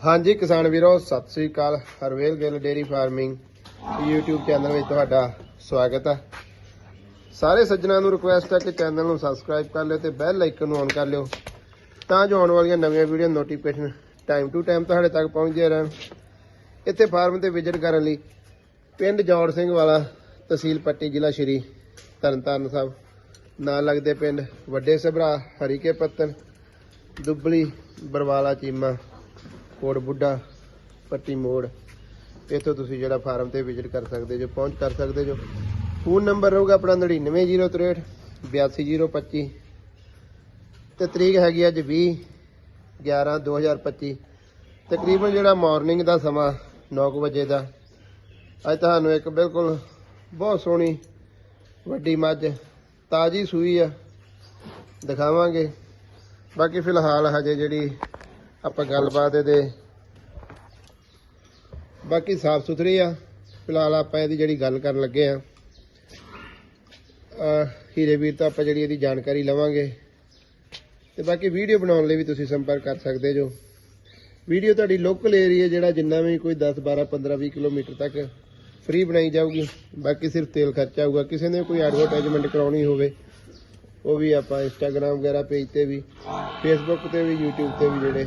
ਹਾਂਜੀ, ਕਿਸਾਨ ਵੀਰੋ, ਸਤਿ ਸ੍ਰੀ ਅਕਾਲ। Harvel Gill dairy farming YouTube channel ਵਿੱਚ ਤੁਹਾਡਾ ਸਵਾਗਤ ਹੈ। ਸਾਰੇ ਸੱਜਣਾਂ ਨੂੰ ਰਿਕੁਐਸਟ ਹੈ ਕਿ ਚੈਨਲ ਨੂੰ ਸਬਸਕ੍ਰਾਈਬ ਕਰ ਲਿਓ ਤੇ ਬੈਲ ਆਈਕਨ ਨੂੰ ਔਨ ਕਰ ਲਿਓ ਤਾਂ ਜੋ ਆਉਣ ਵਾਲੀਆਂ ਨਵੀਆਂ video notification time to time ਤੁਹਾਡੇ ਤੱਕ ਪਹੁੰਚਦੇ ਰਹਿਣ। ਇੱਥੇ ਫਾਰਮ ਤੇ ਵਿਜ਼ਿਟ ਕਰਨ ਲਈ ਪਿੰਡ ਜੌੜ ਸਿੰਘ ਵਾਲਾ ਤਹਿਸੀਲ ਪੱਟੀ ਜ਼ਿਲ੍ਹਾ ਸ਼੍ਰੀ ਤਰਨਤਾਰਨ ਸਾਹਿਬ। ਨਾਲ ਲੱਗਦੇ ਪਿੰਡ ਵੱਡੇ ਸਭਰਾ, ਹਰੀਕੇ ਪੱਤਨ ਦੁੱਬਲੀ, ਬਰਵਾਲਾ, ਚੀਮਾ। ਕੋਟ ਬੁੱਢਾ, ਪੱਟੀ ਮੋੜ। ਇੱਥੋਂ ਤੁਸੀਂ ਜਿਹੜਾ ਫਾਰਮ ਤੇ ਵਿਜ਼ਿਟ ਕਰ ਸਕਦੇ ਜੋ, ਪਹੁੰਚ ਕਰ ਸਕਦੇ ਜੋ। ਫੋਨ ਨੰਬਰ ਰਹੂਗਾ ਆਪਣਾ 99063 82025 ਤੇ ਤਰੀਕ ਹੈਗੀ ਅੱਜ 20 11 2025 ਤਕਰੀਬਨ ਜਿਹੜਾ ਮਾਰਨਿੰਗ ਦਾ ਸਮਾਂ 9 ਵਜੇ ਦਾ, ਅੱਜ ਤੁਹਾਨੂੰ ਇੱਕ ਬਿਲਕੁਲ ਬਹੁਤ ਸੋਹਣੀ ਵੱਡੀ ਮੱਝ ਤਾਜੀ ਸੂਈ ਆ। ਦਿਖਾਵਾਂਗੇ। ਬਾਕੀ ਫਿਲਹਾਲ ਹਜੇ ਜਿਹੜੀ ਆਪਾਂ ਗੱਲਬਾਤ ਇਹਦੇ। ਬਾਕੀ ਸਾਫ਼ ਸੁਥਰੀ ਆ। ਫਿਲਹਾਲ ਆਪਾਂ ਇਹਦੀ ਜਿਹੜੀ ਗੱਲ ਕਰਨ ਲੱਗੇ ਆ ਹੀਰੇ ਵੀਰ ਤੋਂ ਆਪਾਂ ਜਿਹੜੀ ਇਹਦੀ ਜਾਣਕਾਰੀ ਲਵਾਂਗੇ। ਤੇ ਬਾਕੀ ਵੀਡੀਓ ਬਣਾਉਣ ਲਈ ਵੀ ਤੁਸੀਂ ਸੰਪਰਕ ਕਰ ਸਕਦੇ ਜੋ। ਵੀਡੀਓ ਤੁਹਾਡੀ ਲੋਕਲ ਏਰੀਆ ਜਿਹੜਾ ਜਿੰਨਾ ਵੀ ਕੋਈ 10 12 15 20 ਕਿਲੋਮੀਟਰ ਤੱਕ ਫ੍ਰੀ ਬਣਾਈ ਜਾਊਗੀ। ਬਾਕੀ ਸਿਰਫ ਤੇਲ ਖਰਚਾ ਹੋਊਗਾ ਕਿਸੇ ਨੇ ਕੋਈ ਐਡਵਰਟਾਈਜ਼ਮੈਂਟ ਕਰਾਉਣੀ ਹੋਵੇ, ਉਹ ਵੀ ਆਪਾਂ ਇੰਸਟਾਗ੍ਰam ਵਗੈਰਾ ਪੇਜ ਤੇ ਵੀ ਫੇਸਬੁੱਕ ਤੇ ਵੀ, YouTube ਤੇ ਵੀ ਜਿਹੜੇ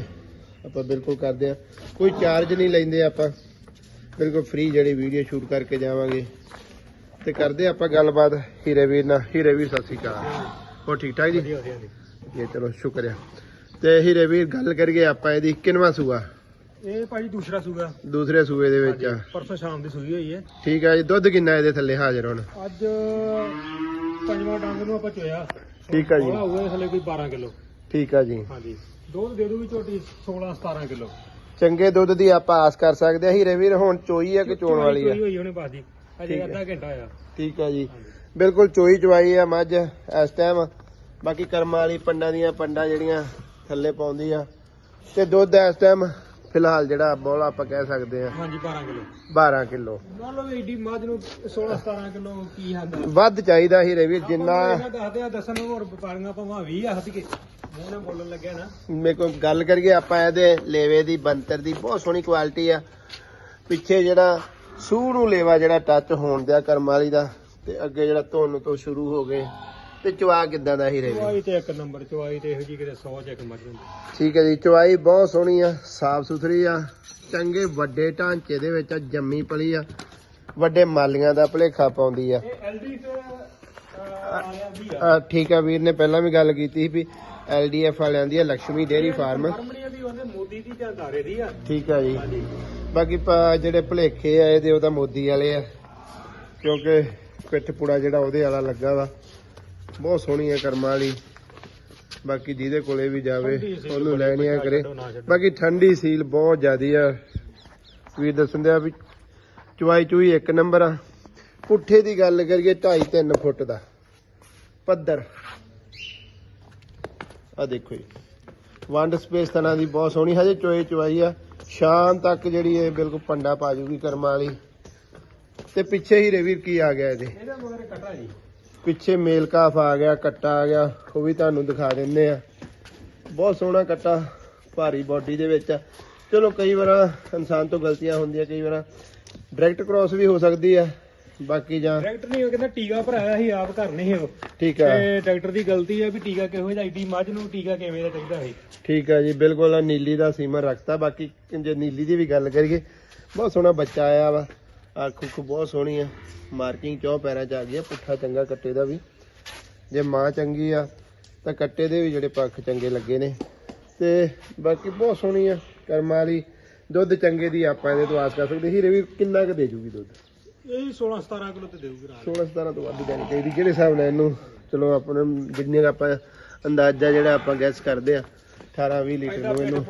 ਆਪਾਂ ਬਿਲਕੁਲ ਕਰਦੇ ਆ ਕੋਈ ਚਾਰਜ ਨਹੀਂ ਲੈਂਦੇ ਆਪਾਂ। ਬਿਲਕੁਲ ਫ੍ਰੀ ਜਿਹੜੀ ਵੀਡੀਓ ਸ਼ੂਟ ਕਰਕੇ ਜਾਵਾਂਗੇ। ਤੇ ਕਰਦੇ ਆਪਾਂ ਗੱਲਬਾਤ ਹੀਰੇ ਵੀਰ ਨਾਲ। ਹੀਰੇ ਵੀਰ ਸਤਿ ਸ਼੍ਰੀ ਅਕਾਲ। ਹੋ ਠੀਕ ਠਾਕ ਜੀ? ਇਹ ਚਲੋ ਸ਼ੁਕਰੀਆ। ਤੇ ਹੀਰੇ ਵੀਰ ਗੱਲ ਕਰੀਏ ਆਪਾਂ ਇਹਦੀ। ਕਿੰਨਵਾਂ ਸੂਆ? ਇਹ ਭਾਜੀ ਦੂਸਰਾ ਸੂਗਾ ਦੂਸਰੇ ਸੂਏ ਦੇ ਵਿੱਚ। ਆ। ਪਰਸੋਂ ਸ਼ਾਮ ਦੀ ਸੂਈ ਹੋਈ ਹੈ। ਠੀਕ ਆ ਜੀ ਦੁੱਧ ਕਿੰਨਾ ਇਹਦੇ ਥੱਲੇ ਹਾਜ਼ਰ ਹੁਣ? ਅੱਜ ਪੰਜਵਾਂ ਡੰਗ ਨੂੰ ਆਪਾਂ ਚੋਇਆ। ਠੀਕ ਆ ਜੀ। ਹੋਊਗਾ ਥੱਲੇ ਕੋਈ 12 ਕਿਲੋ। ਠੀਕ ਆ ਜੀ। ਹਾਂਜੀ। ਦੁੱਧ ਦੇ ਦੂਗੀ ਝੋਟੀ 16 17 ਕਿਲੋ। ਚੰਗੇ ਦੁੱਧ ਦੀ ਆਪਾਂ ਆਸ ਕਰ ਸਕਦੇ ਆ ਹੀਰੇ ਵੀਰ ਹੁਣ ਚੋਈ ਆ ਕਿ ਚੋਣ ਵਾਲੀ ਆ? ਚੋਈ ਹੋਈ ਉਹਨੇ ਬਾਦੀ ਠੀਕ ਅਜੇ ਹੈ। ਅੱਧਾ ਘੰਟਾ ਆ। ਠੀਕ ਆ ਜੀ। ਬਿਲਕੁਲ ਚੋਈ ਚਵਾਈ ਆ ਮੱਝ ਇਸ ਟਾਈਮ ਬਾਕੀ ਕਰਮਾਂ ਵਾਲੀ ਪੰਡਾਂ ਦੀਆਂ ਪੰਡਾਂ ਜਿਹੜੀਆਂ ਥੱਲੇ ਪਾਉਂਦੀ ਆ। ਤੇ ਦੁੱਧ ਇਸ ਟਾਈਮ ਫਿਲਹਾਲ ਜਿਹੜਾ ਬੋਲਾ ਆਪਾਂ ਕਹਿ ਸਕਦੇ ਆ ਹਾਂਜੀ 12 ਕਿਲੋ। 12 ਕਿਲੋ। ਮੰਨ ਲਓ ਵੀ ਏਡੀ ਮੱਝ ਨੂੰ 16 17 ਕਿਲੋ ਕੀ ਹੁੰਦਾ ਵੱਧ ਚਾਹੀਦਾ ਹੀਰੇ ਵੀਰ ਜਿੰਨਾ ਆਪਾਂ ਨੂੰ ਦੱਸਦੇ ਆ ਦੱਸਣ ਨੂੰ ਹੋਰ ਵਪਾਰੀਆਂ ਭਾਵੇਂ 20 ਆ ਹੱਥ ਕੇ। ਮੂੰਹ ਨਾਲ ਬੋਲਣ ਲੱਗਿਆ ਨਾ। ਮੇਰੇ ਕੋਲ ਗੱਲ ਕਰੀਏ ਆਪਾਂ ਇਹਦੇ ਲੇਵੇ ਦੀ ਬੰਤਰ ਦੀ ਬਹੁਤ ਸੋਹਣੀ ਕੁਆਲਿਟੀ ਆ। ਪਿੱਛੇ ਜਿਹੜਾ ਸੂਹ ਨੂੰ ਲੇਵਾ ਜਿਹੜਾ ਟੱਚ ਹੋਣ ਦਿਆ ਕਰਮ ਵਾਲੀ ਦਾ ਤੇ ਅੱਗੇ ਜਿਹੜਾ ਧੁੰਨ ਤੋਂ ਸ਼ੁਰੂ ਹੋ ਗਏ। ਤੇ ਚਵਾ ਕਿਦਾਂ ਦਾ ਹੀਰੇ ਵੀਰ ਚਵਾਈ ਤੇ ਇੱਕ ਨੰਬਰ ਚਵਾਈ ਤੇ ਇਹੋ ਜੀ ਕਿਤੇ 100 ਚ ਇੱਕ ਮੱਝ ਹੁੰਦੀ। ਠੀਕ ਹੈ ਜੀ ਚਵਾਈ ਬਹੁਤ ਸੋਹਣੀ ਆ ਸਾਫ਼ ਸੁਥਰੀ ਆ ਚੰਗੇ ਵੱਡੇ ਢਾਂਚੇ ਦੇ ਵਿੱਚ ਆ ਜੰਮੀ ਪਲੀ ਆ ਵੱਡੇ ਮਾਲੀਆਂ ਦਾ ਭਲੇਖਾ ਪਾਉਂਦੀ ਆ। ਇਹ ਐਲਡੀ ਤੇ ਆਲਿਆ ਦੀ ਆ। ਅਹ ਠੀਕ ਆ ਵੀਰ ਨੇ ਪਹਿਲਾਂ ਵੀ ਗੱਲ ਕੀਤੀ ਸੀ ਵੀ ਐਲਡੀਐਫ ਵਾਲਿਆਂ ਦੀ ਆ ਲక్ష్ਮੀ ਡੇਅਰੀ ਫਾਰਮ। ਕੰਪਨੀਆਂ ਦੀ ਉਹਦੇ ਮੋਦੀ ਦੀ ਤੇ ਅਦਾਰੇ ਦੀ ਆ। ਠੀਕ ਆ ਜੀ। ਬਾਕੀ ਜਿਹੜੇ ਭਲੇਖੇ ਆ ਇਹਦੇ ਉਹਦਾ ਮੋਦੀ ਵਾਲੇ ਆ ਕਿਉਂਕਿ ਪਿੱਠ ਪੁੜਾ ਜਿਹੜਾ ਉਹਦੇ ਵਾਲਾ ਲੱਗਾ ਵਾ। ਬਹੁਤ ਸੋਹਣੀ ਆ ਕਰਮਾਂ ਵਾਲੀ। ਬਾਕੀ ਜਿਹਦੇ ਕੋਲੇ ਵੀ ਜਾਵੇ ਉਹਨੂੰ ਲੈਣੀਆਂ ਬੱਚਾ ਕਰੇ। ਬਾਕੀ ਠੰਡੀ ਸੀਲ ਬਹੁਤ ਜ਼ਿਆਦੀ ਆ। ਵੀਰ ਦੱਸਣ ਦਿਆ ਵੀ ਚੁਆਈ ਚੂਈ ਇੱਕ ਨੰਬਰ ਆ। ਪੁੱਠੇ ਦੀ ਗੱਲ ਕਰੀਏ 2.5 3 ਫੁੱਟ ਦਾ। ਪੱਧਰ। ਆ ਦੇਖੋ ਜੀ। ਵੰਡ ਸਪੇਸ ਤਨਾਂ ਦੀ ਬਹੁਤ ਸੋਹਣੀ ਹਜੇ ਚੋਏ ਚੁਆਈ ਆ। ਸ਼ਾਮ ਤੱਕ ਜਿਹੜੀ ਇਹ ਬਿਲਕੁਲ ਪੰਡਾ ਪਾ ਜੂਗੀ ਕਰਮਾਂ ਵਾਲੀ। ਤੇ ਪਿੱਛੇ ਹੀ ਰਵੀਰ ਕੀ ਆ ਗਿਆ ਇਹਦੇ? ਇਹਦਾ ਮਗਰ ਕਟਾ ਜੀ। ਪਿੱਛੇ ਮੇਲ ਕਾਫ ਆ ਗਿਆ ਕੱਟਾ ਆ ਗਿਆ ਉਹ ਵੀ ਤੁਹਾਨੂੰ ਦਿਖਾ ਦਿੰਦੇ ਆ। ਬਹੁਤ ਸੋਹਣਾ ਕੱਟਾ ਭਾਰੀ ਬਾਡੀ ਦੇ ਵਿੱਚ ਚਲੋ ਕਈ ਵਾਰ ਇਨਸਾਨ ਤੋਂ ਗਲਤੀਆਂ ਹੁੰਦੀਆਂ ਕਈ ਵਾਰ ਡਾਇਰੈਕਟ ਕ੍ਰਾਸ ਵੀ ਹੋ ਸਕਦੀ ਆ। ਬਾਕੀ ਜਾਂ ਡਾਇਰੈਕਟਰ ਨਹੀਂ ਉਹ ਕਹਿੰਦਾ ਟੀਕਾ ਭਰਾਇਆ ਸੀ ਆਪ ਘਰ ਨਹੀਂ ਉਹ। ਠੀਕ ਆ। ਤੇ ਡਾਕਟਰ ਦੀ ਗਲਤੀ ਆ ਵੀ ਟੀਕਾ ਕਿਹੋ ਜਿਹਾ ਐਡੀ ਮੱਝ ਨੂੰ ਟੀਕਾ ਕਿਵੇਂ ਦਾ ਚਾਹੀਦਾ ਸੀ। ਠੀਕ ਆ ਜੀ ਬਿਲਕੁਲ ਨੀਲੀ ਦਾ ਸੀਮਰ ਰੱਖਤਾ। ਬਾਕੀ ਜੇ ਨੀਲੀ ਦੀ ਵੀ ਗੱਲ ਕਰੀਏ ਬਹੁਤ ਸੋਹਣਾ ਬੱਚਾ ਆਇਆ ਵਾ। ਅੱਖ ਉੱਖ ਬਹੁਤ ਸੋਹਣੀ ਆ। ਮਾਰਕਿੰਗ ਚੌ ਪੈਰਾਂ ਚ ਆ ਗਈ ਆ ਪੁੱਠਾ ਚੰਗਾ ਕੱਟੇ ਦਾ ਵੀ। ਜੇ ਮਾਂ ਚੰਗੀ ਆ ਤਾਂ ਕੱਟੇ ਦੇ ਵੀ ਜਿਹੜੇ ਪੱਖ ਚੰਗੇ ਲੱਗੇ ਨੇ। ਤੇ ਬਾਕੀ ਬਹੁਤ ਸੋਹਣੀ ਆ ਕਰਮਾਂ ਵਾਲੀ। ਦੁੱਧ ਚੰਗੇ ਦੀ ਆਪਾਂ ਇਹਦੇ ਤੋਂ ਆਸ ਕਰ ਸਕਦੇ। ਹੀਰੇ ਵੀ ਕਿੰਨਾ ਕੁ ਦੇ ਜੂਗੀ ਦੁੱਧ? ਇਹ 16 17 ਕਿਲੋ ਤੇ ਦੇਊਗੀ ਰਾਤ। 16 17 ਤੋਂ ਵੱਧ ਦੇਣੀ ਚਾਹੀਦੀ ਜਿਹੜੇ ਹਿਸਾਬ ਨਾਲ ਇਹਨੂੰ? ਚਲੋ ਆਪਣੇ ਜਿੰਨੇ ਆਪਾਂ ਅੰਦਾਜ਼ਾ ਜਿਹੜਾ ਆਪਾਂ ਗੈਸ ਕਰਦੇ ਆ 18 20 ਲੀਟਰ ਨੂੰ ਇਹਨੂੰ।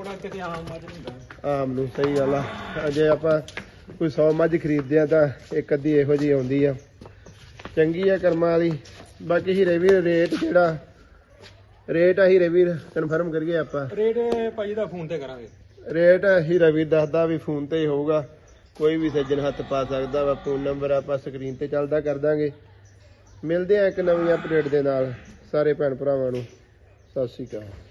ਆਮ ਨੂੰ ਸਹੀ ਗੱਲ ਆ। ਜੇ ਆਪਾਂ ਕੋਈ 100 ਮੱਝ ਖਰੀਦਦੇ ਆ ਤਾਂ ਇੱਕ ਅੱਧੀ ਇਹੋ ਜੀ ਆਉਂਦੀ ਆ। ਚੰਗੀ ਆ ਕਰਮਾਂ ਵਾਲੀ। ਬਾਕੀ ਹੀਰੇ ਵੀਰ ਰੇਟ ਜਿਹੜਾ ਰੇਟ ਆ ਹੀਰੇ ਵੀਰ ਕਨਫਰਮ ਕਰੀਏ ਆਪਾਂ। ਰੇਟ ਭਾਜੀ ਦਾ ਫੋਨ ਤੇ ਕਰਾਂਗੇ। ਰੇਟ ਹੀਰਾ ਵੀਰ ਦੱਸਦਾ ਵੀ ਫੋਨ ਤੇ ਹੀ ਹੋਊਗਾ। ਕੋਈ ਵੀ ਸੱਜਣ ਹੱਥ ਪਾ ਸਕਦਾ ਵਾ ਫੋਨ ਨੰਬਰ ਆਪਾਂ ਸਕਰੀਨ ਤੇ ਚੱਲਦਾ ਕਰ ਦਾਂਗੇ। ਮਿਲਦੇ ਆ ਇੱਕ ਨਵੀਂ ਅਪਡੇਟ ਦੇ ਨਾਲ ਸਾਰੇ ਭੈਣ ਭਰਾਵਾਂ ਨੂੰ। ਸਤਿ ਸ਼੍ਰੀ ਅਕਾਲ।